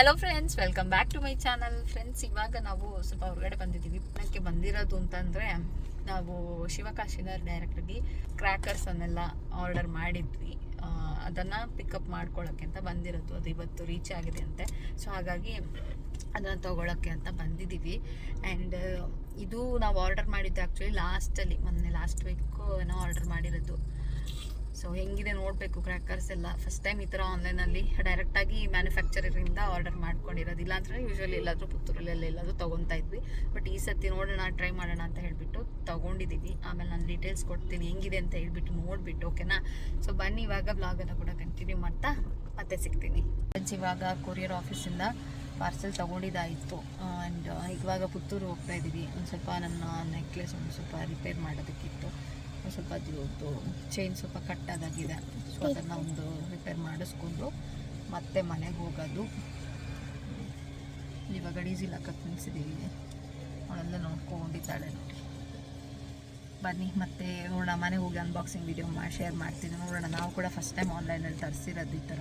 Hello friends welcome back to my channel friends ಇವಾಗ ನಾವು ಸ್ವಲ್ಪ ಹೊರಗಡೆ ಬಂದಿದ್ದೀವಿ. ಅದಕ್ಕೆ ಬಂದಿರೋದು ಅಂತಂದರೆ ನಾವು ಶಿವಕಾಶಿನ ಡೈರೆಕ್ಟಾಗಿ ಕ್ರ್ಯಾಕರ್ಸನ್ನೆಲ್ಲ ಆರ್ಡರ್ ಮಾಡಿದ್ವಿ. ಅದನ್ನು ಪಿಕಪ್ ಮಾಡ್ಕೊಳ್ಳೋಕ್ಕೆ ಅಂತ ಬಂದಿರೋದು. ಅದು ಇವತ್ತು ರೀಚ್ ಆಗಿದೆ ಅಂತೆ. ಸೊ ಹಾಗಾಗಿ ಅದನ್ನು ತೊಗೊಳಕ್ಕೆ ಅಂತ ಬಂದಿದ್ದೀವಿ. ಆ್ಯಂಡ್ ಇದು ನಾವು ಆರ್ಡರ್ ಮಾಡಿದ್ದು ಆ್ಯಕ್ಚುಲಿ ಲಾಸ್ಟಲ್ಲಿ ಮೊನ್ನೆ ಲಾಸ್ಟ್ ವೀಕು ಏನೋ ಆರ್ಡರ್ ಮಾಡಿರೋದು. ಸೊ ಹೆಂಗಿದೆ ನೋಡಬೇಕು ಕ್ರ್ಯಾಕರ್ಸ್ ಎಲ್ಲ. ಫಸ್ಟ್ ಟೈಮ್ ಈ ಥರ ಆನ್ಲೈನಲ್ಲಿ ಡೈರೆಕ್ಟಾಗಿ ಮ್ಯಾನುಫ್ಯಾಕ್ಚರಿಂದ ಆರ್ಡರ್ ಮಾಡ್ಕೊಂಡಿರೋದು. ಇಲ್ಲಾಂದರೆ ಯೂಶ್ವಲಿ ಎಲ್ಲಾದರೂ ಪುತ್ತೂರಲ್ಲಿ ಎಲ್ಲಾದರೂ ತೊಗೊತಾ ಇದ್ವಿ. ಬಟ್ ಈ ಸತಿ ನೋಡೋಣ ಟ್ರೈ ಮಾಡೋಣ ಅಂತ ಹೇಳಿಬಿಟ್ಟು ತೊಗೊಂಡಿದ್ದೀವಿ ಆಮೇಲೆ ನಾನು ಡೀಟೇಲ್ಸ್ ಕೊಡ್ತೀನಿ. ಹೆಂಗಿದೆ ಅಂತ ಹೇಳ್ಬಿಟ್ಟು ನೋಡಿಬಿಟ್ಟು ಓಕೆನಾ ಸೊ ಬನ್ನಿ, ಇವಾಗ ಬ್ಲಾಗನ್ನು ಕೂಡ ಕಂಟಿನ್ಯೂ ಮಾಡ್ತಾ ಮತ್ತೆ ಸಿಗ್ತೀನಿ. ಇವಾಗ ಕೊರಿಯರ್ ಆಫೀಸಿಂದ ಪಾರ್ಸೆಲ್ ತೊಗೊಂಡಿದ್ದಾಯಿತು. ಆ್ಯಂಡ್ ಇವಾಗ ಪುತ್ತೂರು ಹೋಗ್ತಾ ಇದ್ದೀವಿ. ಒಂದು ಸ್ವಲ್ಪ ನನ್ನ ನೆಕ್ಲೆಸ್ ಒಂದು ಸ್ವಲ್ಪ ರಿಪೇರ್ ಮಾಡೋದಕ್ಕಿತ್ತು. ಸ್ವಲ್ಪ ಅದು ಚೈನ್ ಸ್ವಲ್ಪ ಕಟ್ಟಾದಾಗಿದೆ ಸೊ ಅದನ್ನು ಒಂದು ರಿಪೇರ್ ಮಾಡಿಸ್ಕೊಂಡು ಮತ್ತೆ ಮನೆಗೆ ಹೋಗೋದು. ಇವಾಗ ಡೀಸಿಲ್ ಹಾಕಕ್ಕೆ ನಿಲ್ಸಿದ್ದೀವಿ ಅವಳೆಲ್ಲ ನೋಡ್ಕೊಂಡಿದ್ದಾಳೆ ನೋಡಿ. ಬನ್ನಿ, ಮತ್ತೆ ನೋಡೋಣ. ಮನೆಗೆ ಹೋಗಿ ಅನ್ಬಾಕ್ಸಿಂಗ್ ವಿಡಿಯೋ ಮಾಡಿ ಶೇರ್ ಮಾಡ್ತೀನಿ. ನೋಡೋಣ. ನಾವು ಕೂಡ ಫಸ್ಟ್ ಟೈಮ್ ಆನ್ಲೈನಲ್ಲಿ ತರಿಸಿರೋದು ಈ ಥರ.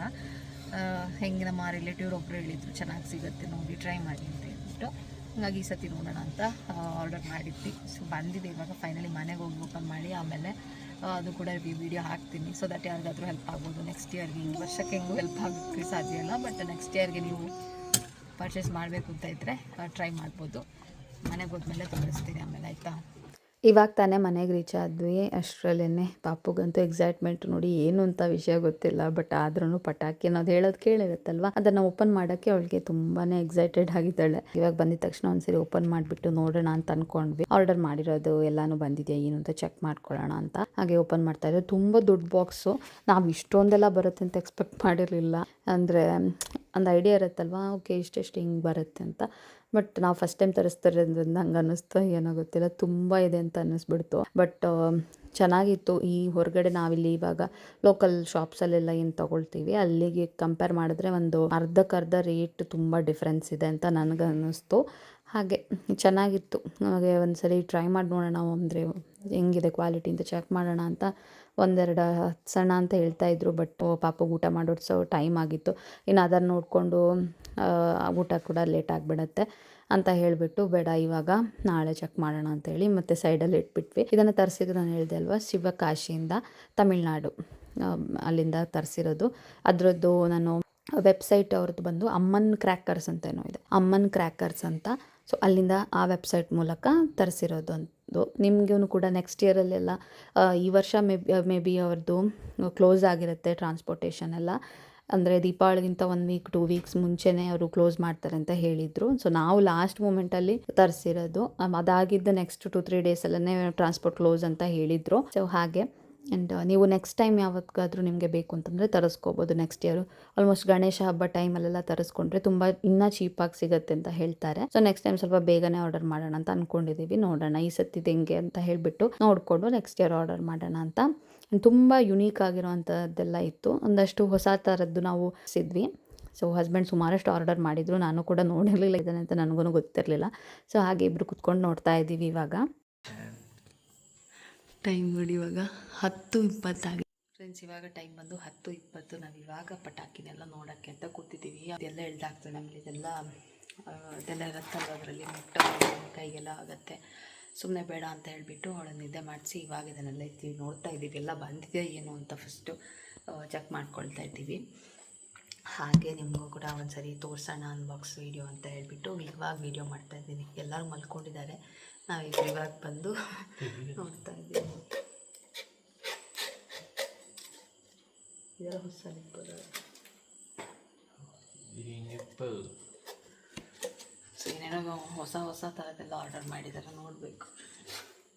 ಹೆಂಗೆ ನಮ್ಮ ರಿಲೇಟಿವ್ರು ಒಬ್ಬರು ಹೇಳಿದ್ರು, ಚೆನ್ನಾಗಿ ಸಿಗುತ್ತೆ ನೋಡಿ ಟ್ರೈ ಮಾಡಿ ಅಂತ ಹೇಳ್ಬಿಟ್ಟು. ಹಾಗಾಗಿ ಈ ಸತಿ ನೋಡೋಣ ಅಂತ ಆರ್ಡರ್ ಮಾಡಿದ್ವಿ. ಸೊ ಬಂದಿದೆ ಇವಾಗ. ಫೈನಲಿ ಮನೆಗೆ ಹೋಗಿ ಓಪನ್ ಮಾಡಿ, ಆಮೇಲೆ ಅದು ಕೂಡ ವಿಡಿಯೋ ಹಾಕ್ತೀನಿ. ಸೊ ದಟ್ ಯಾರಿಗಾದ್ರೂ ಹೆಲ್ಪ್ ಆಗ್ಬೋದು. ನೆಕ್ಸ್ಟ್ ಇಯರ್ಗೆ ಈ ವರ್ಷಕ್ಕೆ ಹೆಂಗೂ ಹೆಲ್ಪ್ ಆಗೋಕ್ಕೆ ಸಾಧ್ಯ ಇಲ್ಲ. ಬಟ್ ನೆಕ್ಸ್ಟ್ ಇಯರ್ಗೆ ನೀವು ಪರ್ಚೇಸ್ ಮಾಡಬೇಕು ಅಂತ ಇದ್ದರೆ ಟ್ರೈ ಮಾಡ್ಬೋದು. ಮನೆಗೆ ಹೋದ್ಮೇಲೆ ತೋರಿಸ್ತೀನಿ ಆಮೇಲೆ, ಆಯಿತಾ? ಇವಾಗ ತಾನೇ ಮನೆಗೆ ರೀಚ್ ಆದ್ವಿ. ಅಷ್ಟರಲ್ಲೇ ಪಾಪುಗಂತೂ ಎಕ್ಸೈಟ್ಮೆಂಟ್ ನೋಡಿ ಏನು ಅಂತ ವಿಷಯ ಗೊತ್ತಿಲ್ಲ. ಬಟ್ ಆದ್ರೂ ಪಟಾಕಿ ಅನ್ನೋದು ಹೇಳೋದು ಕೇಳಿರುತ್ತಲ್ವ? ಅದನ್ನು ಓಪನ್ ಮಾಡೋಕ್ಕೆ ಅವಳಿಗೆ ತುಂಬಾನೇ ಎಕ್ಸೈಟೆಡ್ ಆಗಿದ್ದಾಳೆ. ಇವಾಗ ಬಂದಿದ ತಕ್ಷಣ ಒಂದ್ಸರಿ ಓಪನ್ ಮಾಡಿಬಿಟ್ಟು ನೋಡೋಣ ಅಂತ ಅನ್ಕೊಂಡ್ವಿ. ಆರ್ಡರ್ ಮಾಡಿರೋದು ಎಲ್ಲಾನು ಬಂದಿದೆಯಾ ಏನು ಅಂತ ಚೆಕ್ ಮಾಡ್ಕೊಳ್ಳೋಣ ಅಂತ. ಹಾಗೆ ಓಪನ್ ಮಾಡ್ತಾ ಇದ್ದೆ ತುಂಬ ದೊಡ್ಡ ಬಾಕ್ಸು ನಾವು ಇಷ್ಟೊಂದೆಲ್ಲ ಬರುತ್ತೆ ಅಂತ ಎಕ್ಸ್ಪೆಕ್ಟ್ ಮಾಡಿರಲಿಲ್ಲ. ಅಂದರೆ ಒಂದು ಐಡಿಯಾ ಇರುತ್ತಲ್ವಾ? ಓಕೆ ಇಷ್ಟೆಷ್ಟು ಹಿಂಗೆ ಬರುತ್ತೆ ಅಂತ. ಬಟ್ ನಾವು ಫಸ್ಟ್ ಟೈಮ್ ತರಿಸ್ತಿರೋದ್ರಿಂದ ಹಂಗೆ ಅನ್ನಿಸ್ತು, ಏನೋ ಗೊತ್ತಿಲ್ಲ. ತುಂಬ ಇದೆ ಅಂತ ಅನ್ನಿಸ್ಬಿಡ್ತು. ಬಟ್ ಚೆನ್ನಾಗಿತ್ತು. ಈ ಹೊರಗಡೆ ನಾವಿಲ್ಲಿ ಇವಾಗ ಲೋಕಲ್ ಶಾಪ್ಸಲ್ಲೆಲ್ಲ ಏನು ತೊಗೊಳ್ತೀವಿ, ಅಲ್ಲಿಗೆ ಕಂಪೇರ್ ಮಾಡಿದ್ರೆ ಒಂದು ಅರ್ಧಕ್ಕರ್ಧ ರೇಟ್ ತುಂಬ ಡಿಫ್ರೆನ್ಸ್ ಇದೆ ಅಂತ ನನಗೆ ಅನ್ನಿಸ್ತು. ಹಾಗೆ, ಚೆನ್ನಾಗಿತ್ತು. ಹಾಗೆ ಒಂದ್ಸರಿ ಟ್ರೈ ಮಾಡಿ ನೋಡೋಣ ಅಂದರೆ ಹೆಂಗಿದೆ ಕ್ವಾಲಿಟಿ ಅಂತ ಚೆಕ್ ಮಾಡೋಣ ಅಂತ ಒಂದೆರಡು ಸಣ್ಣ ಅಂತ ಹೇಳ್ತಾ ಇದ್ರು ಬಟ್ ಪಾಪ ಊಟ ಮಾಡೋದು ಸೊ ಟೈಮ್ ಆಗಿತ್ತು. ಇನ್ನು ಅದನ್ನು ನೋಡಿಕೊಂಡು ಊಟ ಕೂಡ ಲೇಟ್ ಆಗಿಬಿಡತ್ತೆ ಅಂತ ಹೇಳಿಬಿಟ್ಟು, ಬೇಡ, ಇವಾಗ ನಾಳೆ ಚೆಕ್ ಮಾಡೋಣ ಅಂತ ಹೇಳಿ ಮತ್ತೆ ಸೈಡಲ್ಲಿ ಇಟ್ಬಿಟ್ವಿ. ಇದನ್ನು ತರಿಸಿದ್ರು ನಾನು ಹೇಳಿದೆ ಅಲ್ವಾ, ಶಿವಕಾಶಿಯಿಂದ ತಮಿಳ್ನಾಡು ಅಲ್ಲಿಂದ ತರಿಸಿರೋದು. ಅದರದ್ದು ನಾನು ವೆಬ್ಸೈಟ್ ಅವ್ರದ್ದು ಬಂದು ಅಮ್ಮನ್ ಕ್ರ್ಯಾಕರ್ಸ್ ಅಂತ ಏನೋ ಇದೆ. ಅಮ್ಮನ್ ಕ್ರ್ಯಾಕರ್ಸ್ ಅಂತ. ಸೊ ಅಲ್ಲಿಂದ ಆ ವೆಬ್ಸೈಟ್ ಮೂಲಕ ತರಿಸಿರೋದು ಒಂದು ನಿಮಗೂ ಕೂಡ ನೆಕ್ಸ್ಟ್ ಇಯರಲ್ಲೆಲ್ಲ ಈ ವರ್ಷ ಮೇ ಮೇ ಬಿ ಅವ್ರದ್ದು ಕ್ಲೋಸ್ ಆಗಿರುತ್ತೆ ಟ್ರಾನ್ಸ್ಪೋರ್ಟೇಷನ್ ಎಲ್ಲ. ಅಂದರೆ ದೀಪಾವಳಿಗಿಂತ ಒನ್ ವೀಕ್ ಟೂ ವೀಕ್ಸ್ ಮುಂಚೆನೇ ಅವರು ಕ್ಲೋಸ್ ಮಾಡ್ತಾರೆ ಅಂತ ಹೇಳಿದರು. ಸೊ ನಾವು ಲಾಸ್ಟ್ ಮೂಮೆಂಟಲ್ಲಿ ತರಿಸಿರೋದು. ಅದಾಗಿದ್ದ ನೆಕ್ಸ್ಟ್ ಟು ತ್ರೀ ಡೇಸಲ್ಲೇ ಟ್ರಾನ್ಸ್ಪೋರ್ಟ್ ಕ್ಲೋಸ್ ಅಂತ ಹೇಳಿದರು. ಸೊ ಹಾಗೆ. ಆ್ಯಂಡ್ ನೀವು ನೆಕ್ಸ್ಟ್ ಟೈಮ್ ಯಾವತ್ತಾದ್ರೂ ನಿಮಗೆ ಬೇಕು ಅಂತಂದರೆ ತರಿಸ್ಕೋಬೋದು ನೆಕ್ಸ್ಟ್ ಇಯರು ಆಲ್ಮೋಸ್ಟ್ ಗಣೇಶ ಹಬ್ಬ ಟೈಮಲ್ಲೆಲ್ಲ ತರಿಸ್ಕೊಂಡ್ರೆ ತುಂಬ ಇನ್ನೂ ಚೀಪಾಗಿ ಸಿಗುತ್ತೆ ಅಂತ ಹೇಳ್ತಾರೆ. ಸೊ ನೆಕ್ಸ್ಟ್ ಟೈಮ್ ಸ್ವಲ್ಪ ಬೇಗನೆ ಆರ್ಡರ್ ಮಾಡೋಣ ಅಂತ ಅಂದ್ಕೊಂಡಿದ್ದೀವಿ ನೋಡೋಣ ಈ ಸತ್ತಿದ್ದು ಹೆಂಗೆ ಅಂತ ಹೇಳಿಬಿಟ್ಟು ನೋಡಿಕೊಂಡು ನೆಕ್ಸ್ಟ್ ಇಯರ್ ಆರ್ಡರ್ ಮಾಡೋಣ ಅಂತ. ತುಂಬ ಯುನೀಕ್ ಆಗಿರೋವಂಥದ್ದೆಲ್ಲ ಇತ್ತು. ಒಂದಷ್ಟು ಹೊಸ ಥರದ್ದು ನಾವು ಸಿದ್ವಿ. ಸೊ ಹಸ್ಬೆಂಡ್ ಸುಮಾರಷ್ಟು ಆರ್ಡರ್ ಮಾಡಿದರು. ನಾನು ಕೂಡ ನೋಡಿರಲಿಲ್ಲ. ಇದನ್ನ ಅಂತ ನನಗೂ ಗೊತ್ತಿರಲಿಲ್ಲ. ಸೊ ಹಾಗೆ ಇಬ್ಬರು ಕುತ್ಕೊಂಡು ನೋಡ್ತಾ ಇದ್ದೀವಿ ಇವಾಗ. ಟೈಮ್ ನೋಡಿ ಇವಾಗ ಹತ್ತು ಇಪ್ಪತ್ತಾಗಿ. ಫ್ರೆಂಡ್ಸ್ ಇವಾಗ ಟೈಮ್ ಬಂದು ಹತ್ತು ಇಪ್ಪತ್ತು. ನಾವು ಇವಾಗ ಪಟಾಕಿನೆಲ್ಲ ನೋಡೋಕ್ಕೆ ಅಂತ ಕೂತಿದ್ದೀವಿ. ಅದೆಲ್ಲ ಎಳ್ದಾಗ್ತದೆ ನಮಗೆ. ಇದೆಲ್ಲ ಅದೆಲ್ಲ ಇರುತ್ತಲ್ಲ ಅದರಲ್ಲಿ? ಮುಟ್ಟ ಕೈಗೆಲ್ಲ ಆಗುತ್ತೆ. ಸುಮ್ಮನೆ ಬೇಡ ಅಂತ ಹೇಳಿಬಿಟ್ಟು ಅವಳ ನಿದ್ದೆ ಮಾಡಿಸಿ ಇವಾಗ ಇದನ್ನೆಲ್ಲ ಇದ್ದೀವಿ ನೋಡ್ತಾ ಇದ್ದೀವಿ. ಎಲ್ಲ ಬಂದಿದೆ ಏನು ಅಂತ ಫಸ್ಟು ಚೆಕ್ ಮಾಡ್ಕೊಳ್ತಾ ಇದ್ದೀವಿ. ಹಾಗೆ ನಿಮಗೂ ಕೂಡ ಒಂದ್ಸರಿ ತೋರಿಸೋಣ ಅನ್ಬಾಕ್ಸ್ ವೀಡಿಯೋ ಅಂತ ಹೇಳಿಬಿಟ್ಟು. ಇವಾಗ ವೀಡಿಯೋ ಮಾಡ್ತಾ ಇದ್ದೀನಿ. ಎಲ್ಲರೂ ಮಲ್ಕೊಂಡಿದ್ದಾರೆ. ನಾವೀಗ ಇವಾಗ ಬಂದು ನೋಡ್ತಾ ಇದ್ದೀವಿ. ಇದರ ಹೊಸ ನಿಪ್ಪದ ಏನೇನೋ ಹೊಸ ಹೊಸ ಥರದ್ದೆಲ್ಲ ಆರ್ಡರ್ ಮಾಡಿದ್ದಾರೆ ನೋಡಬೇಕು.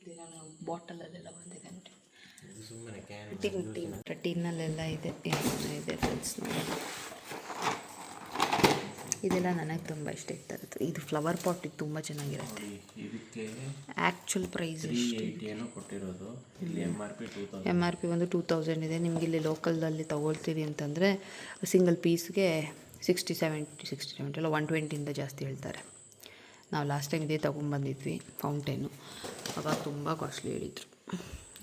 ಇದೇನೋ ಬಾಟಲಲ್ಲೆಲ್ಲ ಬಂದಿದೆ ನೋಡಿ. ಟಿನ್ ಟಿನ್ ಟಿನ್ನಲ್ಲೆಲ್ಲ ಇದೆ. ಇದೆ. ಫ್ರೆಂಡ್ಸ್ ನೋಡಿ ಇದೆಲ್ಲ ನನಗೆ ತುಂಬ ಇಷ್ಟ ಇತ್ತು. ಇದು ಫ್ಲವರ್ ಪಾಟ್ ಇದು ತುಂಬ ಚೆನ್ನಾಗಿರುತ್ತೆ. ಇದಕ್ಕೆ ಆ್ಯಕ್ಚುಲ್ ಪ್ರೈಸ್ ಕೊಟ್ಟಿರೋದು. ಎಂ ಆರ್ ಪಿ ಒಂದು ಟೂ ತೌಸಂಡ್ ಇದೆ. ನಿಮಗೆ ಇಲ್ಲಿ ಲೋಕಲಲ್ಲಿ ತೊಗೊಳ್ತೀರಿ ಅಂತಂದರೆ ಸಿಂಗಲ್ ಪೀಸ್ಗೆ ಸಿಕ್ಸ್ಟಿ ಸೆವೆಂಟಿ ಸಿಕ್ಸ್ಟಿ ಸೆವೆಂಟಿ ಅಲ್ಲ ಒನ್ ಟ್ವೆಂಟಿಯಿಂದ ಜಾಸ್ತಿ ಹೇಳ್ತಾರೆ. ನಾವು ಲಾಸ್ಟ್ ಟೈಮ್ ಇದೇ ತೊಗೊಂಬಂದಿದ್ವಿ ಫೌಂಟೇನು ಅವಾಗ ತುಂಬ ಕಾಸ್ಟ್ಲಿ ಹೇಳಿದರು.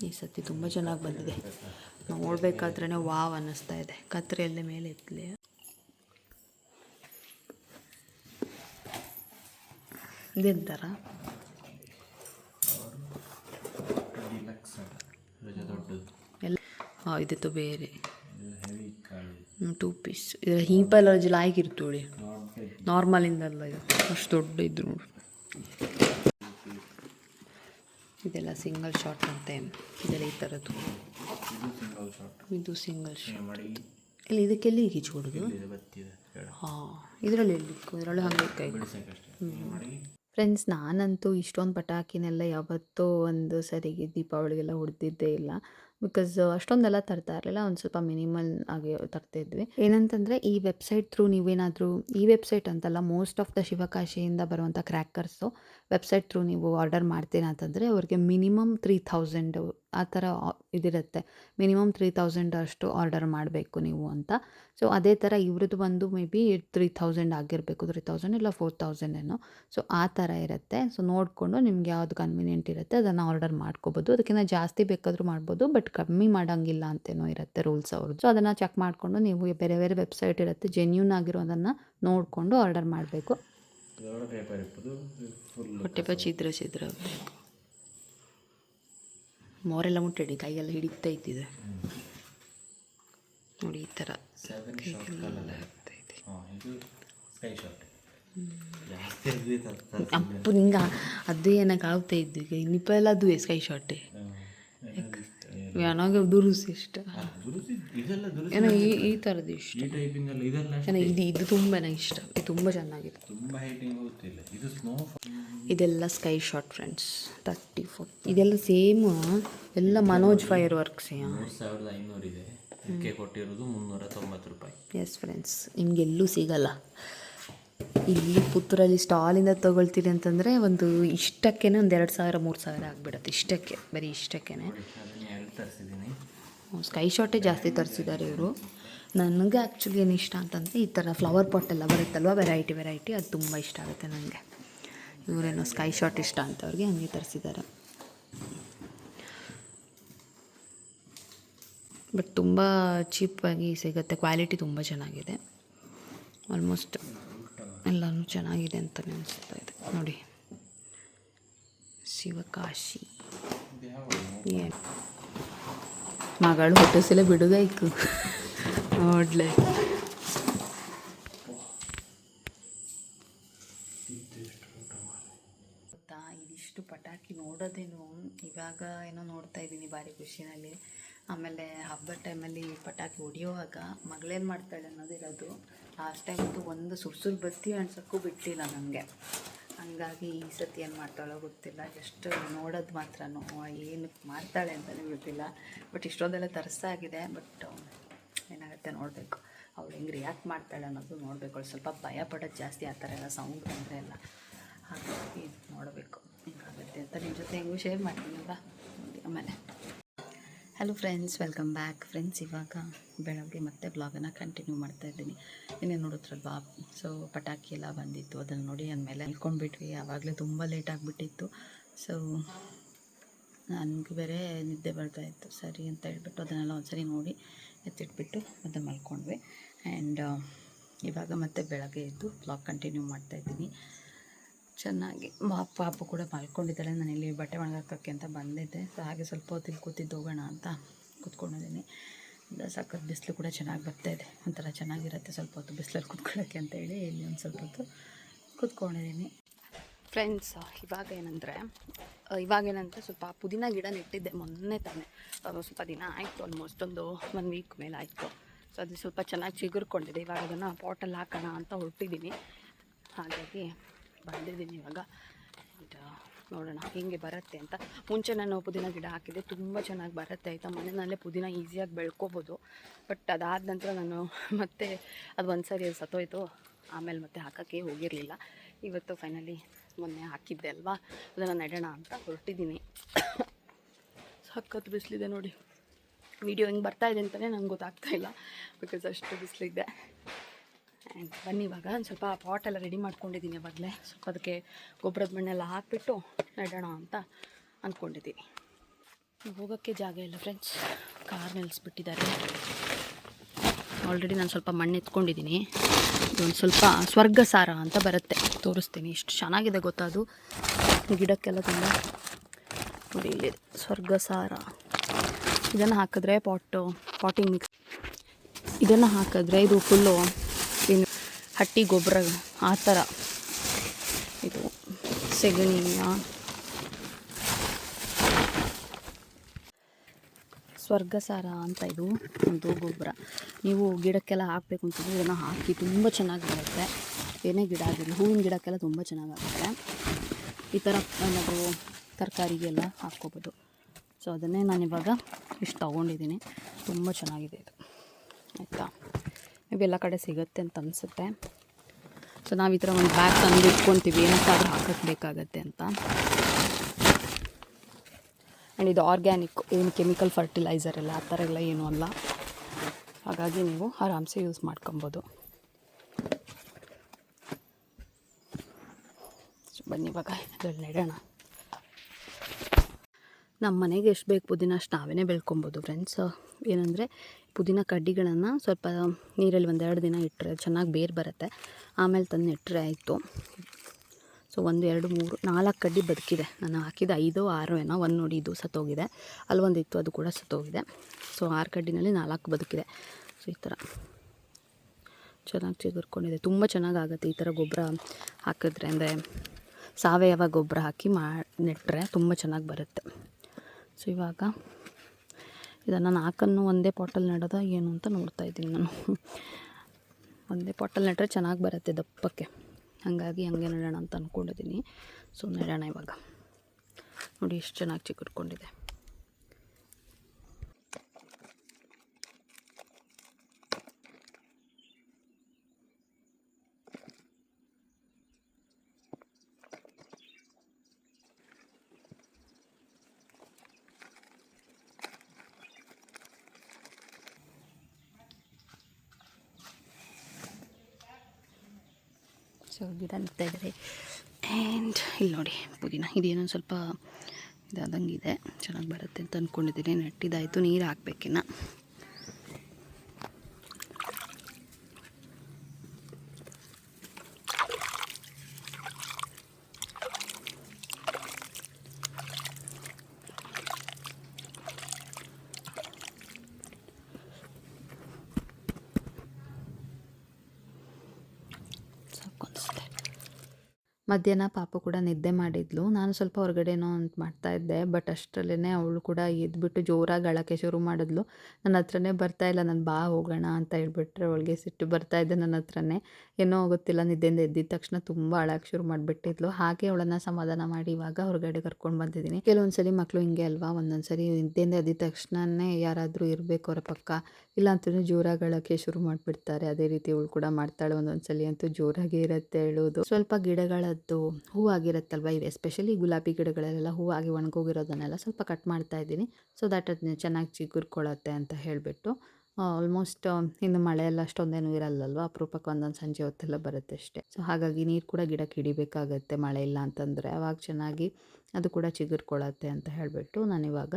ಈ ಸತಿ ತುಂಬ ಚೆನ್ನಾಗಿ ಬಂದಿದೆ. ನೋಡಬೇಕಾದ್ರೆ ವಾವ್ ಅನ್ನಿಸ್ತಾ ಇದೆ. ಕತ್ರೆಯಲ್ಲೇ ಮೇಲೆ ಎತ್ತಲಿ ಅಂತ ಇದು ಎಲ್ಲ ಹಾಂ ಇದಿತ್ತು ಬೇರೆ. ಟೂ ಪೀಸ್ ಇದರ ಹಿಂಪೆಲ್ಲ ಲಾಯ್ಕಿರ್ತೋಳಿ ನಾರ್ಮಲ್ ನಾರ್ಮಲಿಂದಲ್ಲ ಇದು. ಅಷ್ಟು ದೊಡ್ಡ ಇದ್ರು ನೋಡು. ಇದೆಲ್ಲ ಸಿಂಗಲ್ ಶಾಟ್ ಅಂತೆ. ಇದೆಲ್ಲ ಈ ಥರದ್ದು ಇದು ಸಿಂಗಲ್ ಶಾಟ್ ಎಲ್ಲಿ ಇಲ್ಲಿ ಇದಕ್ಕೆಲ್ಲಿ ಈಗ ಹಿಚ್ಕೊಡೋದು ಹಾಂ ಇದರಲ್ಲಿ ಎಲ್ಲಿ? ಇದರಲ್ಲಿ ಹಂಗೆ ಮಾಡಿ ಫ್ರೆಂಡ್ಸ್, ನಾನಂತೂ ಇಷ್ಟೊಂದು ಪಟಾಕಿನೆಲ್ಲ ಯಾವತ್ತೂ ಒಂದು ಸರಿಗೆ ದೀಪಾವಳಿಗೆಲ್ಲ ಹೊಡೆದಿದ್ದೇ ಇಲ್ಲ. ಬಿಕಾಸ್ ಅಷ್ಟೊಂದೆಲ್ಲ ತರ್ತಾ ಇರಲಿಲ್ಲ, ಒಂದು ಸ್ವಲ್ಪ ಮಿನಿಮಲ್ ಆಗಿ ತರ್ತಿದ್ವಿ ಏನಂತಂದರೆ, ಈ ವೆಬ್ಸೈಟ್ ಥ್ರೂ ನೀವೇನಾದರೂ, ಈ ವೆಬ್ಸೈಟ್ ಅಂತಲ್ಲ, ಮೋಸ್ಟ್ ಆಫ್ ದ ಶಿವಕಾಶಿಯಿಂದ ಬರುವಂಥ ಕ್ರ್ಯಾಕರ್ಸು ವೆಬ್ಸೈಟ್ ಥ್ರೂ ನೀವು ಆರ್ಡರ್ ಮಾಡ್ತೀರಾ ಅಂತಂದರೆ ಅವ್ರಿಗೆ ಮಿನಿಮಮ್ ತ್ರೀ ಥೌಸಂಡ್ ಆ ಥರ ಇದಿರುತ್ತೆ. ಮಿನಿಮಮ್ ತ್ರೀ ತೌಸಂಡ್ ಅಷ್ಟು ಆರ್ಡರ್ ಮಾಡಬೇಕು ನೀವು ಅಂತ. ಸೊ, ಅದೇ ಥರ ಇವ್ರದ್ದು ಬಂದು ಮೇ ಬಿ ತ್ರೀ ಥೌಸಂಡ್ ಆಗಿರಬೇಕು. ತ್ರೀ ತೌಸಂಡ್ ಇಲ್ಲ ಫೋರ್ ಥೌಸಂಡ್ ಏನೋ. ಸೊ, ಆ ಥರ ಇರುತ್ತೆ. ಸೊ, ನೋಡಿಕೊಂಡು ನಿಮ್ಗೆ ಯಾವ್ದು ಕನ್ವೀನಿಯೆಂಟ್ ಇರುತ್ತೆ ಅದನ್ನು ಆರ್ಡರ್ ಮಾಡ್ಕೋಬೋದು. ಅದಕ್ಕಿಂತ ಜಾಸ್ತಿ ಬೇಕಾದರೂ ಮಾಡ್ಬೋದು. ಬಟ್ ಕಮ್ಮಿ ಮಾಡೋಂಗಿಲ್ಲ ಅಂತೇನೋ ಇರುತ್ತೆ ರೂಲ್ಸ್ ಅವ್ರದ್ದು ಸೊ, ಅದನ್ನು ಚೆಕ್ ಮಾಡಿಕೊಂಡು ನೀವು ಬೇರೆ ಬೇರೆ ವೆಬ್ಸೈಟ್ ಇರುತ್ತೆ ಜೆನ್ಯೂನ್ ಆಗಿರೋದನ್ನು ನೋಡಿಕೊಂಡು ಆರ್ಡರ್ ಮಾಡಬೇಕು. ಇದರೊಳಗೆ ಪೇಪರ್ ಇಪ್ಪದು ಫುಲ್ ಹೊಟ್ಟೆ ಛಿದ್ರ ಛಿದ್ರ ಮೋರೆಲ್ಲ ಮುಟ್ಟಿಡಿ ಕೈಗೆಲ್ಲ ಹಿಡಿತೈತಿದೆ ನೋಡಿ ಈ ಥರ ಅದ್ವಿ ಅಪ್ಪು ಹಿಂಗ ಅದು ಏನಕ್ಕೆ ಆಗ್ತಾ ಇದ್ದು? ಈಗ ನಿಪ್ಪೆಲ್ಲ ಅದು ಸ್ಕೈ ಶಾರ್ಟೇ ನನಗೆ ದುರುಸು ಇಷ್ಟ. ಏನೋ ಈ ಈ ಥರದ್ದು ಇಷ್ಟ. ಎಲ್ಲ ಇದು ಇದು ತುಂಬಾ ಇಷ್ಟ. ಇದು ತುಂಬ ಚೆನ್ನಾಗಿದೆ. ತುಂಬ ಹೈಟಿಂಗ್ ಹೋಗ್ತಿಲ್ಲ ಇದು ಸ್ನೋ ಇದೆಲ್ಲ sky shot friends thirty four ಇದೆಲ್ಲ ಸೇಮ್ ಎಲ್ಲ ಮನೋಜ್ ಫೈರ್ ವರ್ಕ್ಸ್ ಮೂರು ಸಾವಿರದ ಐನೂರಿದೆ ಇದಕ್ಕೆ ಕೊಟ್ಟಿರೋದು ಮುನ್ನೂರ ತೊಂಬತ್ತು ರೂಪಾಯಿ. ಎಸ್ ಫ್ರೆಂಡ್ಸ್ ನಿಮಗೆಲ್ಲೂ ಸಿಗಲ್ಲ. ಇಲ್ಲಿ ಪುತ್ತೂರಲ್ಲಿ ಸ್ಟಾಲಿಂದ ತೊಗೊಳ್ತೀರಿ ಅಂತಂದರೆ ಒಂದು ಇಷ್ಟಕ್ಕೆ ಒಂದು ಎರಡು ಸಾವಿರ ಮೂರು ಸಾವಿರ ಆಗಿಬಿಡುತ್ತೆ. ಇಷ್ಟಕ್ಕೆ ಬರೀ ಇಷ್ಟಕ್ಕೇ ಸ್ಕೈ ಶಾಟೇ ಜಾಸ್ತಿ ತರಿಸಿದ್ದಾರೆ ಇವರು. ನನಗೆ ಆ್ಯಕ್ಚುಲಿ ಏನು ಇಷ್ಟ ಅಂತಂದರೆ ಈ ಥರ ಫ್ಲವರ್ ಪಾಟ್ ಎಲ್ಲ ಬರುತ್ತಲ್ವ ವೆರೈಟಿ ವೆರೈಟಿ ಅದು ತುಂಬ ಇಷ್ಟ ಆಗುತ್ತೆ ನನಗೆ. ಇವರೇನೋ ಸ್ಕೈ ಶಾಟ್ ಇಷ್ಟ ಅಂತ ಅವ್ರಿಗೆ ಹಂಗೆ ತರಿಸಿದ್ದಾರೆ. ಬಟ್ ತುಂಬ ಚೀಪಾಗಿ ಸಿಗುತ್ತೆ ಕ್ವಾಲಿಟಿ ತುಂಬ ಚೆನ್ನಾಗಿದೆ. ಆಲ್ಮೋಸ್ಟ್ ಎಲ್ಲನೂ ಚೆನ್ನಾಗಿದೆ ಅಂತಲೇ ಅನಿಸ್ತಾ ಇದೆ. ನೋಡಿ. ಶಿವಕಾಶಿ. ಏನು? ಮಗಳು ಹೊಟ್ಟೆಸಲ ಬಿಡುದಾಯ್ತು ನೋಡ್ಲೆ. ಗೊತ್ತಾ? ಇದಿಷ್ಟು ಪಟಾಕಿ ನೋಡೋದೇನು? ಇವಾಗ ಏನೋ ನೋಡ್ತಾ ಇದ್ದೀನಿ ಭಾರಿ ಖುಷಿನಲ್ಲಿ. ಆಮೇಲೆ ಹಬ್ಬದ ಟೈಮಲ್ಲಿ ಪಟಾಕಿ ಹೊಡಿಯೋವಾಗ ಮಗಳೇನು ಮಾಡ್ತಾಳೆ ಅನ್ನೋದಿರೋದು ಲಾಸ್ಟ್ ಟೈಮ್ ಅಂತೂ ಒಂದು ಸುರ್ಸುರು ಬತ್ತಿ ಅನ್ಸೋಕ್ಕೂ ಬಿಟ್ಟಿಲ್ಲ ನನಗೆ. ಹಂಗಾಗಿ ಈ ಸತಿ ಏನು ಮಾಡ್ತಾಳೋ ಗೊತ್ತಿಲ್ಲ. ಜಸ್ಟ್ ನೋಡೋದು ಮಾತ್ರ ಏನಕ್ಕೆ ಮಾಡ್ತಾಳೆ ಅಂತಲೇ ಗೊತ್ತಿಲ್ಲ. ಬಟ್ ಇಷ್ಟೊಂದೆಲ್ಲ ತರಿಸಾಗಿದೆ ಬಟ್ ಏನಾಗುತ್ತೆ ನೋಡಬೇಕು. ಅವಳು ಹೆಂಗೆ ರಿಯಾಕ್ಟ್ ಮಾಡ್ತಾಳೆ ಅನ್ನೋದು ನೋಡಬೇಕು. ಅವಳು ಸ್ವಲ್ಪ ಭಯ ಪಡೋದು ಜಾಸ್ತಿ ಆ ಥರ ಎಲ್ಲ ಸೌಂಡ್ ಬಂದರೆ ಎಲ್ಲ. ಹಾಗಾಗಿ ನೋಡಬೇಕು. ಹೆಂಗಾಗುತ್ತೆ ಅಂತ ನಿಮ್ಮ ಜೊತೆ ಹೆಂಗೂ ಶೇರ್ ಮಾಡ್ತೀನಲ್ಲ ನೋಡಿ ಆಮೇಲೆ. Hello friends welcome back friends ಇವಾಗ ಬೆಳಗ್ಗೆ ಮತ್ತೆ ಬ್ಲಾಗನ್ನು ಕಂಟಿನ್ಯೂ ಮಾಡ್ತಾ ಇದ್ದೀನಿ. ಇನ್ನೇ ನೋಡಿದ್ರಲ್ವಾ? ಸೊ ಪಟಾಕಿ ಎಲ್ಲ ಬಂದಿತ್ತು. ಅದನ್ನು ನೋಡಿ ಅಂದಮೇಲೆ ನಿಲ್ಕೊಂಡ್ಬಿಟ್ವಿ ಆವಾಗಲೇ ತುಂಬ ಲೇಟ್ ಆಗಿಬಿಟ್ಟಿತ್ತು. ಸೊ ನನಗೆ ಬೇರೆ ನಿದ್ದೆ ಬರ್ತಾ ಇತ್ತು. ಸರಿ ಅಂತ ಹೇಳ್ಬಿಟ್ಟು ಅದನ್ನೆಲ್ಲ ಒಂದ್ಸರಿ ನೋಡಿ ಎತ್ತಿಟ್ಬಿಟ್ಟು ಮತ್ತೆ ಮಲ್ಕೊಂಡ್ವಿ. ಆ್ಯಂಡ್ ಇವಾಗ ಮತ್ತೆ ಬೆಳಗ್ಗೆ ಎದ್ದು ಬ್ಲಾಗ್ ಕಂಟಿನ್ಯೂ ಮಾಡ್ತಾಯಿದ್ದೀನಿ ಚೆನ್ನಾಗಿ. ಮಾ, ಪಾಪು ಕೂಡ ಮಲ್ಕೊಂಡಿದ್ದಾಳೆ. ನಾನು ಇಲ್ಲಿ ಬಟ್ಟೆ ಒಣಗಾಕೋಕ್ಕೆ ಅಂತ ಬಂದಿದ್ದೆ. ಸೊ ಹಾಗೆ ಸ್ವಲ್ಪ ಹೊತ್ತಿಲ್ಲಿ ಕೂತಿದ್ದು ಹೋಗೋಣ ಅಂತ ಕೂತ್ಕೊಂಡಿದ್ದೀನಿ. ಸಖತ್ ಬಿಸಿಲು ಕೂಡ ಚೆನ್ನಾಗಿ ಬರ್ತಾ ಇದೆ. ಒಂಥರ ಚೆನ್ನಾಗಿರುತ್ತೆ ಸ್ವಲ್ಪ ಹೊತ್ತು ಬಿಸಿಲಲ್ಲಿ ಕೂತ್ಕೊಳ್ಳೋಕ್ಕೆ ಅಂತ ಹೇಳಿ ಇಲ್ಲಿ ಒಂದು ಸ್ವಲ್ಪ ಹೊತ್ತು ಕೂತ್ಕೊಂಡಿದ್ದೀನಿ. ಫ್ರೆಂಡ್ಸ್ ಇವಾಗ ಏನಂದರೆ ಇವಾಗ ಏನಂದರೆ ಸ್ವಲ್ಪ ಪುದೀನ ಗಿಡ ನೆಟ್ಟಿದ್ದೆ ಮೊನ್ನೆ ತಾನೆ. ಸ್ವಲ್ಪ ದಿನ ಆಯಿತು ಆಲ್ಮೋಸ್ಟ್ ಒಂದು ಒನ್ ವೀಕ್ ಮೇಲೆ ಆಯಿತು. ಸೊ ಅದು ಸ್ವಲ್ಪ ಚೆನ್ನಾಗಿ ಚಿಗುರ್ಕೊಂಡಿದೆ. ಇವಾಗ ಅದನ್ನು ಪಾಟಲ್ಲಿ ಹಾಕೋಣ ಅಂತ ಹೊರಟಿದ್ದೀನಿ ಹಾಗಾಗಿ ಬಂದಿದ್ದೀನಿ ಇವಾಗ. ನೋಡೋಣ, ಹೇಗೆ ಬರುತ್ತೆ ಅಂತ. ಮುಂಚೆ ನಾನು ಪುದೀನ ಗಿಡ ಹಾಕಿದ್ದೆ. ತುಂಬ ಚೆನ್ನಾಗಿ ಬರುತ್ತೆ, ಆಯಿತಾ? ಮನೆಯಲ್ಲೇ ಪುದೀನ ಈಸಿಯಾಗಿ ಬೆಳ್ಕೋಬೋದು. ಬಟ್ ಅದಾದ ನಂತರ ನಾನು ಮತ್ತೆ ಅದು ಒಂದು ಸರಿ ಸತ್ತೋಯ್ತು. ಆಮೇಲೆ ಮತ್ತೆ ಹಾಕೋಕ್ಕೆ ಹೋಗಿರಲಿಲ್ಲ. ಇವತ್ತು ಫೈನಲಿ ಮೊನ್ನೆ ಹಾಕಿದ್ದೆ ಅಲ್ವಾ? ಅದನ್ನು ನೆಡೋಣ ಅಂತ ಹೊರಟಿದ್ದೀನಿ. ಸಖತ್ ಬಿಸಿಲಿದೆ ನೋಡಿ. ವಿಡಿಯೋ ಹೆಂಗೆ ಬರ್ತಾ ಇದೆ ಅಂತಲೇ ನಂಗೆ ಗೊತ್ತಾಗ್ತಾ ಇಲ್ಲ. ಬಿಕಾಸ್ ಅಷ್ಟು ಬಿಸಿಲಿದೆ. ಆ್ಯಂಡ್ ಬನ್ನಿ ಇವಾಗ. ಒಂದು ಸ್ವಲ್ಪ ಪಾಟ್ ಎಲ್ಲ ರೆಡಿ ಮಾಡ್ಕೊಂಡಿದ್ದೀನಿ ಇವಾಗಲೇ. ಸ್ವಲ್ಪ ಅದಕ್ಕೆ ಗೊಬ್ಬರದ ಮಣ್ಣೆಲ್ಲ ಹಾಕಿಬಿಟ್ಟು ನೆಡೋಣ ಅಂತ ಅಂದ್ಕೊಂಡಿದ್ದೀನಿ ಹೋಗೋಕ್ಕೆ ಜಾಗ ಇಲ್ಲ ಫ್ರೆಂಡ್ಸ್ ಕಾರ್ ನಿಲ್ಲಿಸ್ಬಿಟ್ಟಿದ್ದಾರೆ ಆಲ್ರೆಡಿ ನಾನು ಸ್ವಲ್ಪ ಮಣ್ಣು ಎತ್ಕೊಂಡಿದ್ದೀನಿ ಇದೊಂದು ಸ್ವಲ್ಪ ಸ್ವರ್ಗ ಸಾರ ಅಂತ ಬರುತ್ತೆ. ತೋರಿಸ್ತೀನಿ. ಇಷ್ಟು ಚೆನ್ನಾಗಿದೆ ಗೊತ್ತಾ ಅದು? ಗಿಡಕ್ಕೆಲ್ಲ ತುಂಬ ನೋಡಿ ಇಲ್ಲಿ ಸ್ವರ್ಗ ಸಾರ ಇದನ್ನು ಹಾಕಿದ್ರೆ ಪಾಟು ಪಾಟಿಂಗ್ ಮಿಕ್ಸ್ ಇದನ್ನು ಹಾಕಿದ್ರೆ ಇದು ಫುಲ್ಲು ಏನು ಹಟ್ಟಿ ಗೊಬ್ಬರ ಆ ಥರ ಇದು ಸೆಗಣಿಯ ಸ್ವರ್ಗಸಾರ ಅಂತ ಇದು ಒಂದು ಗೊಬ್ಬರ. ನೀವು ಗಿಡಕ್ಕೆಲ್ಲ ಹಾಕಬೇಕು ಅಂತಂದರೆ ಇದನ್ನು ಹಾಕಿ ತುಂಬ ಚೆನ್ನಾಗಿ ಬರುತ್ತೆ ಏನೇ ಗಿಡ ಆಗಿರಲಿ, ಹೂವಿನ ಗಿಡಕ್ಕೆಲ್ಲ ತುಂಬ ಚೆನ್ನಾಗಾಗುತ್ತೆ. ಈ ಥರ ಏನಾದರೂ ತರಕಾರಿಗೆಲ್ಲ ಹಾಕ್ಕೋಬೋದು. ಸೊ ಅದನ್ನೇ ನಾನಿವಾಗ ಇಷ್ಟು ತೊಗೊಂಡಿದ್ದೀನಿ ತುಂಬ ಚೆನ್ನಾಗಿದೆ ಇದು. ಆಯಿತಾ? ಇವೆಲ್ಲ ಕಡೆ ಸಿಗುತ್ತೆ ಅಂತ ಅನಿಸುತ್ತೆ. ಸೊ ನಾವು ಈ ಥರ ಒಂದು ಬ್ಯಾಗ್ ತಂದು ಇಟ್ಕೊತೀವಿ. ಏನಕ್ಕಾದ್ರೂ ಹಾಕಕ್ಕೆ ಬೇಕಾಗತ್ತೆ ಅಂತ. ಆ್ಯಂಡ್ ಇದು ಆರ್ಗ್ಯಾನಿಕ್ ಏನು ಕೆಮಿಕಲ್ ಫರ್ಟಿಲೈಸರ್ ಎಲ್ಲ, ಆ ಥರ ಎಲ್ಲ ಏನೂ ಅಲ್ಲ. ಹಾಗಾಗಿ ನೀವು ಆರಾಮ್ಸೆ ಯೂಸ್ ಮಾಡ್ಕೊಬೋದು ಸೊ ಬನ್ನಿ ಇವಾಗ ಇದರಲ್ಲಿ ನೆಡೋಣ ನಮ್ಮ ಮನೆಗೆ ಎಷ್ಟು ಬೇಕು ಪುದೀನ ಅಷ್ಟು ನಾವೇ ಬೆಳ್ಕೊಬೋದು ಫ್ರೆಂಡ್ಸ್ ಏನಂದರೆ ಪುದೀನ ಕಡ್ಡಿಗಳನ್ನು ಸ್ವಲ್ಪ ನೀರಲ್ಲಿ ಒಂದೆರಡು ದಿನ ಇಟ್ಟರೆ ಚೆನ್ನಾಗಿ ಬೇರು ಬರುತ್ತೆ. ಆಮೇಲೆ ತಂದು ಇಟ್ಟರೆ ಆಯಿತು. ಸೊ ಒಂದು, ಎರಡು, ಮೂರು, ನಾಲ್ಕು ಕಡ್ಡಿ ಬದುಕಿದೆ. ನಾನು ಹಾಕಿದ ಐದು, ಆರು ಏನೋ ಒಂದು ನೋಡಿ ಇದು ಸತ್ತೋಗಿದೆ. ಅಲ್ಲಿ ಒಂದು ಇತ್ತು ಅದು ಕೂಡ ಸತ್ತೋಗಿದೆ. ಸೊ ಆರು ಕಡ್ಡಿನಲ್ಲಿ ನಾಲ್ಕು ಬದುಕಿದೆ. ಸೊ ಈ ಥರ ಚೆನ್ನಾಗಿ ಚಿಗುರ್ಕೊಂಡಿದೆ ತುಂಬ ಚೆನ್ನಾಗಾಗುತ್ತೆ ಈ ಥರ ಗೊಬ್ಬರ ಹಾಕಿದ್ರೆ. ಅಂದರೆ ಸಾವಯವ ಗೊಬ್ಬರ ಹಾಕಿ ಮಾ ನೆಟ್ಟರೆ ತುಂಬ ಚೆನ್ನಾಗಿ ಬರುತ್ತೆ. ಸೊ ಇವಾಗ ಇದನ್ನು ನಾಲ್ಕನ್ನು ಒಂದೇ ಪಾಟಲ್ಲಿ ನೆಡೋದ ಏನು ಅಂತ ನೋಡ್ತಾ ಇದ್ದೀನಿ ನಾನು. ಒಂದೇ ಪಾಟಲ್ಲಿ ನೆಟ್ಟರೆ ಚೆನ್ನಾಗಿ ಬರುತ್ತೆ ದಪ್ಪಕ್ಕೆ. ಹಾಗಾಗಿ ಹಂಗೆ ನೆಡೋಣ ಅಂತ ಅಂದ್ಕೊಂಡಿದ್ದೀನಿ ಸೊ ನೆಡೋಣ ಇವಾಗ. ನೋಡಿ, ಎಷ್ಟು ಚೆನ್ನಾಗಿ ಚಿಗುರ್ಕೊಂಡಿದೆ. ಸೊ ಗಿಡ ನೆಡ್ತಾ ಇದ್ದಾರೆ. ಆ್ಯಂಡ್ ಇಲ್ಲಿ ನೋಡಿ, ಪುದೀನ. ಇದೇನೋ ಸ್ವಲ್ಪ ಇದಾದಂಗೆ ಇದೆ. ಚೆನ್ನಾಗಿ ಬರುತ್ತೆ ಅಂತ ಅಂದ್ಕೊಂಡಿದ್ದೀನಿ ನೆಟ್ಟಿದ್ದಾಯಿತು ನೀರು ಹಾಕ್ಬೇಕಿನ್ನ ಸಾಕು ಅನಿಸುತ್ತೆ ಮಧ್ಯಾಹ್ನ ಪಾಪು ಕೂಡ ನಿದ್ದೆ ಮಾಡಿದ್ಲು. ನಾನು ಸ್ವಲ್ಪ ಹೊರಗಡೆನೋ ಅಂತ ಮಾಡ್ತಾ ಇದ್ದೆ ಬಟ್ ಅಷ್ಟರಲ್ಲೇ ಅವಳು ಕೂಡ ಎದ್ಬಿಟ್ಟು ಜೋರಾಗಿ ಅಳಕ್ಕೆ ಶುರು ಮಾಡಿದ್ಲು. ನನ್ನ ಹತ್ರನೇ ಬರ್ತಾ ಇಲ್ಲ, ನಾನು ಬಾ ಹೋಗೋಣ ಅಂತ ಹೇಳ್ಬಿಟ್ರೆ ಅವಳಿಗೆ ಸಿಟ್ಟು ಬರ್ತಾ ಇದ್ದೆ ನನ್ನ ಹತ್ರನೇ. ಏನೋ ಗೊತ್ತಿಲ್ಲ, ನಿದ್ದೆಯಿಂದ ಎದ್ದಿದ ತಕ್ಷಣ ತುಂಬ ಅಳಕ್ಕೆ ಶುರು ಮಾಡಿಬಿಟ್ಟಿದ್ಲು. ಹಾಗೆ ಅವಳನ್ನು ಸಮಾಧಾನ ಮಾಡಿ ಇವಾಗ ಹೊರಗಡೆ ಕರ್ಕೊಂಡು ಬಂದಿದ್ದೀನಿ. ಕೆಲವೊಂದ್ಸಲಿ ಮಕ್ಕಳು ಹಿಂಗೆ ಅಲ್ವಾ? ಒಂದೊಂದ್ಸರಿ ನಿದ್ದೆಯಿಂದ ಎದ್ದಿದ ತಕ್ಷಣನೇ ಯಾರಾದರೂ ಇರಬೇಕು ಅವರ ಪಕ್ಕ. ಇಲ್ಲ ಅಂತಂದ್ರೆ ಜೋರಾಗಿ ಅಳಕ್ಕೆ ಶುರು ಮಾಡಿಬಿಡ್ತಾರೆ. ಅದೇ ರೀತಿ ಅವಳು ಕೂಡ ಮಾಡ್ತಾಳೆ ಒಂದೊಂದ್ಸಲಿ ಅಂತೂ ಜೋರಾಗಿ ಇರುತ್ತೆ ಹೇಳೋದು. ಸ್ವಲ್ಪ ಗಿಡಗಳದ್ದು ಹೂವಾಗಿರುತ್ತಲ್ವ ಇವೆ. ಎಸ್ಪೆಷಲಿ ಗುಲಾಬಿ ಗಿಡಗಳಲ್ಲೆಲ್ಲ ಹೂವಾಗಿ ಒಣಗೋಗಿರೋದನ್ನೆಲ್ಲ ಸ್ವಲ್ಪ ಕಟ್ ಮಾಡ್ತಾ ಇದ್ದೀನಿ. ಸೊ ದ್ಯಾಟ್ ಅದನ್ನ ಚೆನ್ನಾಗಿ ಚಿಗುರ್ಕೊಳ್ಳುತ್ತೆ ಅಂತ ಹೇಳಿಬಿಟ್ಟು ಆಲ್ಮೋಸ್ಟ್ ಇನ್ನು ಮಳೆ ಎಲ್ಲ ಅಷ್ಟೊಂದೇನು ಇರಲ್ಲಲ್ವ? ಅಪರೂಪಕ್ಕೆ ಒಂದೊಂದು ಸಂಜೆ ಹೊತ್ತೆಲ್ಲ ಬರುತ್ತೆ ಅಷ್ಟೇ. ಸೊ ಹಾಗಾಗಿ ನೀರು ಕೂಡ ಗಿಡಕ್ಕೆ ಹಿಡಿಬೇಕಾಗತ್ತೆ ಮಳೆ ಇಲ್ಲ ಅಂತಂದರೆ. ಅವಾಗ ಚೆನ್ನಾಗಿ ಅದು ಕೂಡ ಚಿಗುರ್ಕೊಳ್ಳುತ್ತೆ ಅಂತ ಹೇಳಿಬಿಟ್ಟು ನಾನಿವಾಗ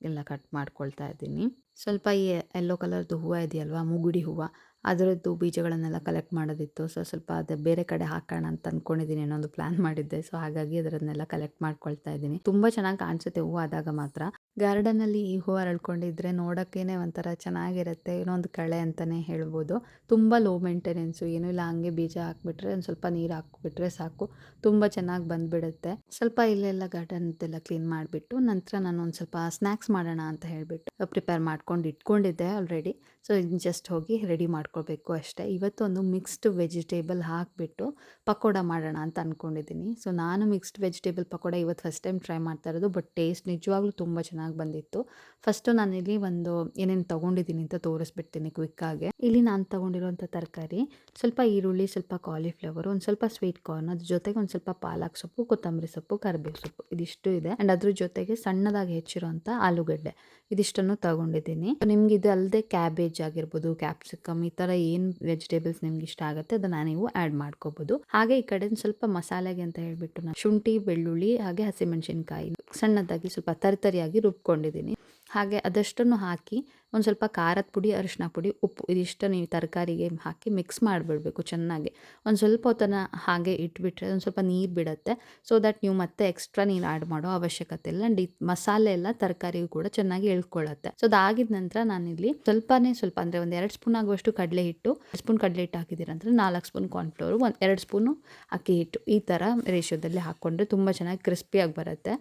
ಎಲ್ಲ ಕಟ್ ಮಾಡ್ಕೊಳ್ತಾ ಇದ್ದೀನಿ. ಸ್ವಲ್ಪ ಈ ಯೆಲ್ಲೋ ಕಲರ್ದು ಹೂವು ಇದೆಯಲ್ವಾ? ಮುಗುಡಿ ಹೂವು. ಅದರದ್ದು ಬೀಜಗಳನ್ನೆಲ್ಲ ಕಲೆಕ್ಟ್ ಮಾಡೋದಿತ್ತು. ಸೊ ಸ್ವಲ್ಪ ಅದು ಬೇರೆ ಕಡೆ ಹಾಕೋಣ ಅಂತ ಅಂದ್ಕೊಂಡಿದ್ದೀನಿ ಒಂದು ಪ್ಲ್ಯಾನ್ ಮಾಡಿದ್ದೆ. ಸೊ ಹಾಗಾಗಿ ಅದರನ್ನೆಲ್ಲ ಕಲೆಕ್ಟ್ ಮಾಡ್ಕೊಳ್ತಾ ಇದ್ದೀನಿ. ತುಂಬ ಚೆನ್ನಾಗಿ ಕಾಣಿಸುತ್ತೆ ಹೂವು ಆದಾಗ ಮಾತ್ರ. ಗಾರ್ಡನಲ್ಲಿ ಈ ಹೂವು ಅರಳ್ಕೊಂಡಿದ್ರೆ ನೋಡೋಕ್ಕೇ ಒಂಥರ ಚೆನ್ನಾಗಿರುತ್ತೆ ಇನ್ನೊಂದು ಕಳೆ ಅಂತಲೇ ಹೇಳ್ಬೋದು. ತುಂಬ ಲೋ ಮೇಂಟೆನೆನ್ಸು ಏನೂ ಇಲ್ಲ, ಹಂಗೆ ಬೀಜ ಹಾಕ್ಬಿಟ್ರೆ ಒಂದು ಸ್ವಲ್ಪ ನೀರು ಹಾಕ್ಬಿಟ್ರೆ ಸಾಕು. ತುಂಬ ಚೆನ್ನಾಗಿ ಬಂದುಬಿಡುತ್ತೆ. ಸ್ವಲ್ಪ ಇಲ್ಲೆಲ್ಲ ಗಾರ್ಡನ್ದೆಲ್ಲ ಕ್ಲೀನ್ ಮಾಡಿಬಿಟ್ಟು ನಂತರ ನಾನು ಒಂದು ಸ್ವಲ್ಪ ಸ್ನ್ಯಾಕ್ಸ್ ಮಾಡೋಣ ಅಂತ ಹೇಳಿಬಿಟ್ಟು ಪ್ರಿಪೇರ್ ಮಾಡ್ಕೊಂಡು ಇಟ್ಕೊಂಡಿದ್ದೆ ಆಲ್ರೆಡಿ ಸೊ ಜಸ್ಟ್ ಹೋಗಿ ರೆಡಿ ಮಾಡ್ಕೋಬೇಕು ಅಷ್ಟೇ. ಇವತ್ತು ಒಂದು ಮಿಕ್ಸ್ಡ್ ವೆಜಿಟೇಬಲ್ ಹಾಕಿಬಿಟ್ಟು ಪಕೋಡ ಮಾಡೋಣ ಅಂತ ಅಂದ್ಕೊಂಡಿದ್ದೀನಿ ಸೊ ನಾನು ಮಿಕ್ಸ್ಡ್ ವೆಜಿಟೇಬಲ್ ಪಕೋಡ ಇವತ್ತು ಫಸ್ಟ್ ಟೈಮ್ ಟ್ರೈ ಮಾಡ್ತಾ ಇರೋದು ಬಟ್ ಟೇಸ್ಟ್ ನಿಜವಾಗ್ಲೂ ತುಂಬ ಚೆನ್ನಾಗಿ ಬಂದಿತ್ತು. ಫಸ್ಟು ನಾನಿಲ್ಲಿ ಒಂದು ಏನೇನು ತೊಗೊಂಡಿದ್ದೀನಿ ಅಂತ ತೋರಿಸ್ಬಿಡ್ತೀನಿ ಕ್ವಿಕ್ಕಾಗಿ ಇಲ್ಲಿ ನಾನು ತೊಗೊಂಡಿರೋಂಥ ತರಕಾರಿ, ಸ್ವಲ್ಪ ಈರುಳ್ಳಿ, ಸ್ವಲ್ಪ ಕಾಲಿಫ್ಲವರ್ ಒಂದು ಸ್ವಲ್ಪ ಸ್ವೀಟ್ ಕಾರ್ನ್ ಅದ್ರ ಜೊತೆಗೆ ಒಂದು ಸ್ವಲ್ಪ ಪಾಲಕ್ ಸೊಪ್ಪು, ಕೊತ್ತಂಬರಿ ಸೊಪ್ಪು, ಕರಿಬೇವು ಸೊಪ್ಪು, ಇದಿಷ್ಟು ಇದೆ. ಆ್ಯಂಡ್ ಅದ್ರ ಜೊತೆಗೆ ಸಣ್ಣದಾಗಿ ಹೆಚ್ಚಿರೋಂಥ ಆಲೂಗಡ್ಡೆ. ಇದಿಷ್ಟನ್ನು ತಗೊಂಡಿದ್ದೀನಿ. ನಿಮ್ಗೆ ಇದು ಅಲ್ಲದೆ ಕ್ಯಾಬೇಜ್ ಆಗಿರ್ಬೋದು ಕ್ಯಾಪ್ಸಿಕಮ್ ಈ ತರ ಏನು ವೆಜಿಟೇಬಲ್ಸ್ ನಿಮ್ಗೆ ಇಷ್ಟ ಆಗುತ್ತೆ ಅದನ್ನ ನೀವು ಆಡ್ ಮಾಡ್ಕೋಬಹುದು ಹಾಗೆ ಈ ಕಡೆ ಸ್ವಲ್ಪ ಮಸಾಲೆಗೆ ಅಂತ ಹೇಳ್ಬಿಟ್ಟು ನಾನು ಶುಂಠಿ, ಬೆಳ್ಳುಳ್ಳಿ ಹಾಗೆ ಹಸಿಮೆಣಸಿನ್ಕಾಯಿ ಸಣ್ಣದಾಗಿ ಸ್ವಲ್ಪ ತರಿತರಿಯಾಗಿ ರುಬ್ಕೊಂಡಿದ್ದೀನಿ. ಹಾಗೆ ಅದಷ್ಟನ್ನು ಹಾಕಿ ಒಂದು ಸ್ವಲ್ಪ ಖಾರದ ಪುಡಿ ಅರಿಶಿನ ಪುಡಿ, ಉಪ್ಪು ಇದಿಷ್ಟು ನೀವು ತರಕಾರಿಗೆ ಹಾಕಿ ಮಿಕ್ಸ್ ಮಾಡಿಬಿಡ್ಬೇಕು ಚೆನ್ನಾಗಿ. ಒಂದು ಸ್ವಲ್ಪ ಹೊತ್ತನ್ನು ಹಾಗೆ ಇಟ್ಬಿಟ್ರೆ ಒಂದು ಸ್ವಲ್ಪ ನೀರು ಬಿಡುತ್ತೆ. ಸೊ ದಟ್ ನೀವು ಮತ್ತೆ ಎಕ್ಸ್ಟ್ರಾ ನೀರು ಆ್ಯಡ್ ಮಾಡೋ ಅವಶ್ಯಕತೆ ಇಲ್ಲ. ಆ್ಯಂಡ್ ಮಸಾಲೆ ಎಲ್ಲ ತರಕಾರಿಗೂ ಕೂಡ ಚೆನ್ನಾಗಿ ಎಳ್ಕೊಳ್ಳುತ್ತೆ ಸೊ ಅದಾಗಿದ ನಂತರ ನಾನಿಲ್ಲಿ ಸ್ವಲ್ಪನೇ ಸ್ವಲ್ಪ ಅಂದರೆ ಒಂದು ಎರಡು ಸ್ಪೂನ್ ಆಗುವಷ್ಟು ಕಡಲೆ ಹಿಟ್ಟು ಸ್ಪೂನ್ ಕಡಲೆ ಹಿಟ್ಟು ಹಾಕಿದ್ದೀರ ಅಂದರೆ ನಾಲ್ಕು ಸ್ಪೂನ್ ಕಾರ್ನ್ಫ್ಲೋರು ಒಂದು ಎರಡು ಸ್ಪೂನು ಅಕ್ಕಿ ಹಿಟ್ಟು ಈ ಥರ ರೇಷಿಯೋದಲ್ಲಿ ಹಾಕ್ಕೊಂಡ್ರೆ ತುಂಬ ಚೆನ್ನಾಗಿ ಕ್ರಿಸ್ಪಿಯಾಗಿ ಬರುತ್ತೆ.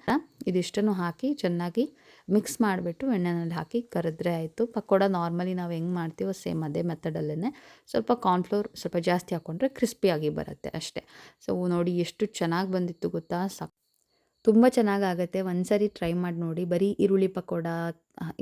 ಇದಿಷ್ಟನ್ನು ಹಾಕಿ ಚೆನ್ನಾಗಿ ಮಿಕ್ಸ್ ಮಾಡಿಬಿಟ್ಟು ಎಣ್ಣೆನಲ್ಲಿ ಹಾಕಿ ಕರೆದ್ರೆ ಆಯಿತು. ಪಕೋಡ ನಾರ್ಮಲಿ ನಾವು ಹೆಂಗೆ ಮಾಡ್ತೀವೋ ಸೇಮ್ ಅದೇ ಮೆಥಡಲ್ಲೇ ಸ್ವಲ್ಪ ಕಾರ್ನ್ಫ್ಲೋರ್ ಸ್ವಲ್ಪ ಜಾಸ್ತಿ ಹಾಕ್ಕೊಂಡ್ರೆ ಕ್ರಿಸ್ಪಿಯಾಗಿ ಬರುತ್ತೆ ಅಷ್ಟೇ. ಸೊ ನೋಡಿ ಎಷ್ಟು ಚೆನ್ನಾಗಿ ಬಂದಿತ್ತು ಗೊತ್ತಾ? ಸಕ್ ತುಂಬ ಚೆನ್ನಾಗಾಗತ್ತೆ. ಒಂದು ಸರಿ ಟ್ರೈ ಮಾಡಿ ನೋಡಿ. ಬರೀ ಈರುಳ್ಳಿ ಪಕೋಡ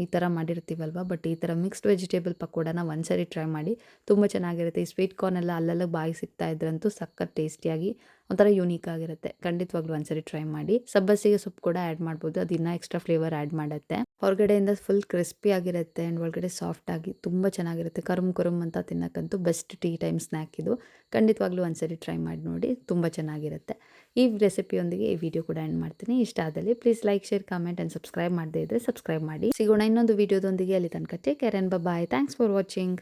ಈ ಥರ ಮಾಡಿರ್ತೀವಲ್ವ? ಬಟ್ ಈ ಥರ ಮಿಕ್ಸ್ಡ್ ವೆಜಿಟೇಬಲ್ ಪಕೋಡನ ಒಂದು ಸರಿ ಟ್ರೈ ಮಾಡಿ. ತುಂಬ ಚೆನ್ನಾಗಿರುತ್ತೆ. ಈ ಸ್ವೀಟ್ ಕಾರ್ನ್ ಎಲ್ಲ ಅಲ್ಲೆಲ್ಲ ಬಾಯಿ ಸಿಗ್ತಾ ಇದ್ರಂತೂ ಸಖತ್ ಟೇಸ್ಟಿಯಾಗಿ ಒಂಥರ ಯೂನೀಕ್ ಆಗಿರುತ್ತೆ. ಖಂಡಿತವಾಗ್ಲೂ ಒಂದ್ಸರಿ ಟ್ರೈ ಮಾಡಿ. ಸಬ್ಬಸಿಗೆ ಸೊಪ್ಪು ಕೂಡ ಆ್ಯಡ್ ಮಾಡ್ಬೋದು. ಅದು ಇನ್ನೂ ಎಕ್ಸ್ಟ್ರಾ ಫ್ಲೇವರ್ ಆ್ಯಡ್ ಮಾಡುತ್ತೆ. ಹೊರಗಡೆಯಿಂದ ಫುಲ್ ಕ್ರಿಸ್ಪಿ ಆಗಿರುತ್ತೆ ಆ್ಯಂಡ್ ಒಳಗಡೆ ಸಾಫ್ಟ್ ಆಗಿ ತುಂಬ ಚೆನ್ನಾಗಿರುತ್ತೆ. ಕರುಮ್ ಕರುಮ್ ಅಂತ ತಿನ್ನೋಕ್ಕಂತೂ ಬೆಸ್ಟ್ ಟೀ ಟೈಮ್ ಸ್ನ್ಯಾಕ್ ಇದು. ಖಂಡಿತವಾಗ್ಲೂ ಒಂದ್ಸರಿ ಟ್ರೈ ಮಾಡಿ ನೋಡಿ ತುಂಬ ಚೆನ್ನಾಗಿರುತ್ತೆ. ಈ ರೆಸಿಪಿಯೊಂದಿಗೆ ಈ ವಿಡಿಯೋ ಕೂಡ ಎಂಡ್ ಮಾಡ್ತೀನಿ. ಇಷ್ಟ ಆದಲ್ಲಿ please like share comment and subscribe ಮಾಡದೇ ಇದ್ದರೆ ಸಬ್ಸ್ಕ್ರೈಬ್ ಮಾಡಿ. ಸಿಗೋಣ ಇನ್ನೊಂದು ವಿಡಿಯೋದೊಂದಿಗೆ ಅಲ್ಲಿ ತನಕ take care and bye thanks for watching